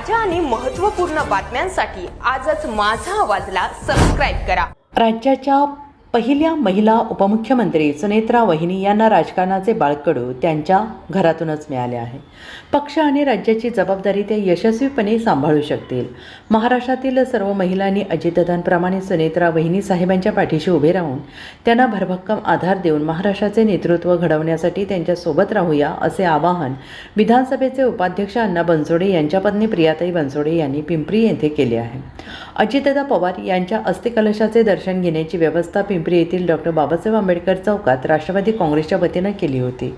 ताज्या आणि महत्त्वपूर्ण बातम्यांसाठी आजच माझा आवाजला सबस्क्राईब करा. राज्याच्या पहिल्या महिला उपमुख्यमंत्री सुनेत्रा वहिनी यांना राजकारणाचे बाळकडू त्यांच्या घरातूनच मिळाले आहे. पक्ष आणि राज्याची जबाबदारी ते यशस्वीपणे सांभाळू शकतील. महाराष्ट्रातील सर्व महिलांनी अजितदादांप्रमाणे सुनेत्रा वहिनी साहेबांच्या पाठीशी उभे राहून त्यांना भरभक्कम आधार देऊन महाराष्ट्राचे नेतृत्व घडवण्यासाठी त्यांच्यासोबत राहूया असे आवाहन विधानसभेचे उपाध्यक्ष अण्णा बनसोडे यांच्या पत्नी प्रियाताई बनसोडे यांनी पिंपरी येथे केले आहे. अजितदादा पवार यांच्या अस्थिकलशाचे दर्शन घेण्याची व्यवस्था पिंपरी येथील डॉक्टर बाबासाहेब आंबेडकर चौकात राष्ट्रवादी काँग्रेसच्या वतीनं केली होती.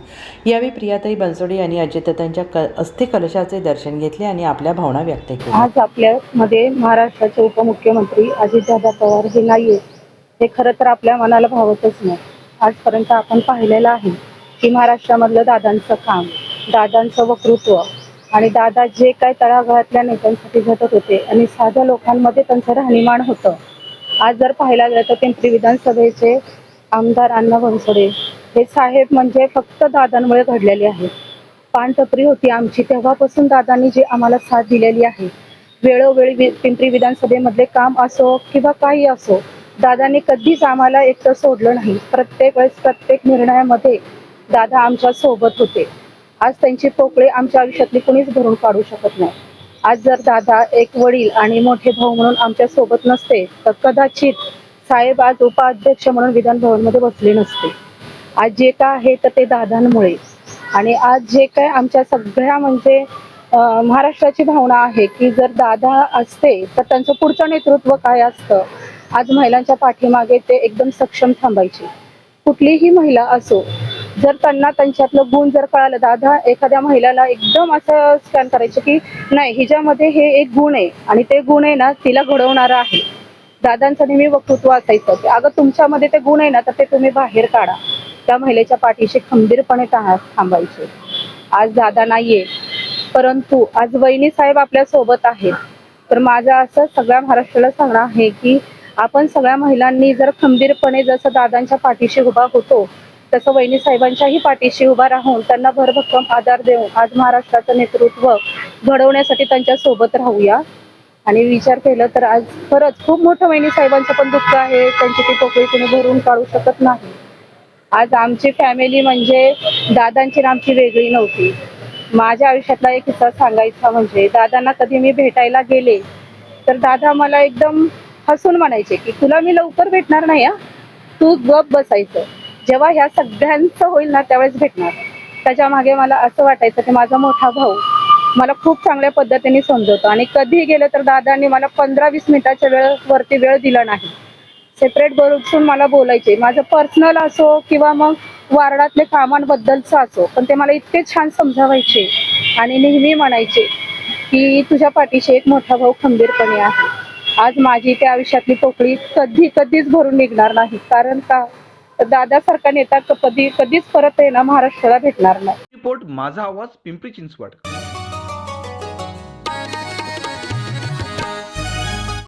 यावेळी प्रियाताई बनसोडे यांनी अजितदादांच्या क अस्थि कलशाचे दर्शन घेतले आणि आपल्या भावना व्यक्त केल्या. आज आपल्यामध्ये महाराष्ट्राचे उपमुख्यमंत्री अजितदादा पवार हे नाहीये. हे खरं तर आपल्या मनाला भावतच नाही. आजपर्यंत आपण पाहिलेलं आहे की महाराष्ट्रामधलं दादांचं काम दादांचं वक्तृत्व आणि दादा जे काय तळागाळातल्या नेत्यांसाठी झटत होते आणि साध्या लोकांमध्ये त्यांचं राहणीमान होतं आज जर पाहायला गेलं तर पिंपरी विधानसभेचे आमदार अण्णा बनसोडे हे साहेब म्हणजे फक्त दादांमुळे घडलेले आहेत. पानटपरी होती आमची. तेव्हापासून दादांनी जी आम्हाला साथ दिलेली आहे वेळोवेळी पिंपरी विधानसभेमधले काम असो किंवा काही असो दादांनी कधीच आम्हाला एकटं सोडलं नाही. प्रत्येक वेळेस प्रत्येक निर्णयामध्ये दादा आमच्यासोबत होते. आज त्यांची पोकळी आमच्या आयुष्यातली कुणीच भरून काढू शकत नाही. आज जर दादा एक वडील आणि मोठे भाऊ म्हणून आमच्यासोबत नसते तर कदाचित साहेब आज उपाध्यक्ष म्हणून विधान भवनमध्ये बसले नसते. आज जे काय आहे तर ते दादांमुळे. आणि आज जे काय आमच्या सगळ्या म्हणजे महाराष्ट्राची भावना आहे की जर दादा असते तर त्यांचं पुढचं नेतृत्व काय असतं? आज महिलांच्या पाठीमागे ते एकदम सक्षम थांबायचे. कुठलीही महिला असो जर त्यांना त्यांच्यातलं गुण जर कळालं दादा एखाद्या महिलाला एकदम असं स्कॅन करायचं की नाही हिच्यामध्ये हे एक गुण आहे आणि ते गुण आहे ना तिला घडवणारं आहे. दादांचं नेहमी वक्तृत्व असायचं की अगं तुमच्यामध्ये ते गुण आहे ना तर ते तुम्ही बाहेर काढा. त्या महिलेच्या पाठीशी खंबीरपणे थांबायचे. आज दादा नाहीये परंतु आज वहिनी साहेब आपल्यासोबत आहेत. तर माझं असं सगळ्या महाराष्ट्राला सांगणं आहे की आपण सगळ्या महिलांनी जर खंबीरपणे जसं दादांच्या पाठीशी उभा होतो तसं वहिनी साहेबांच्याही पाठीशी उभा राहून त्यांना भरभक्कम आधार देऊन आज महाराष्ट्राचं नेतृत्व घडवण्यासाठी त्यांच्यासोबत राहूया. आणि विचार केलं तर आज खरंच खूप मोठं वहिनी साहेबांचं पण दुःख आहे. त्यांची ती पोकळी कोणी भरून काढू शकत नाही. आज आमची फॅमिली म्हणजे दादांची आमची वेगळी नव्हती. माझ्या आयुष्यातला एक किस्सा सांगायचा म्हणजे दादांना कधी मी भेटायला गेले तर दादा मला एकदम हसून म्हणायचे की तुला मी लवकर भेटणार नाही तू गप बसायचं. जेव्हा ह्या सगळ्यांचं होईल ना त्यावेळेस भेटणार. त्याच्यामागे मला असं वाटायचं की माझा मोठा भाऊ मला खूप चांगल्या पद्धतीने समजवतो. आणि कधी गेलं तर दादांनी मला पंधरा वीस मिनिटाच्या वेळ वरती वेळ दिला नाही. सेपरेट बसून मला बोलायचे. माझं पर्सनल असो किंवा मग वार्डातले कामांबद्दलचं असो पण ते मला इतके छान समजावायचे आणि नेहमी म्हणायचे की तुझ्या पाठीशी एक मोठा भाऊ खंबीरपणे आहे. आज माझी त्या आयुष्यातली पोकळी कधी कधीच भरून निघणार नाही. कारण का? दादासारखा नेता कधी कधीच परत आहे ना महाराष्ट्राला भेटणार नाही. रिपोर्ट माझा आवाज पिंपरी चिंचवड.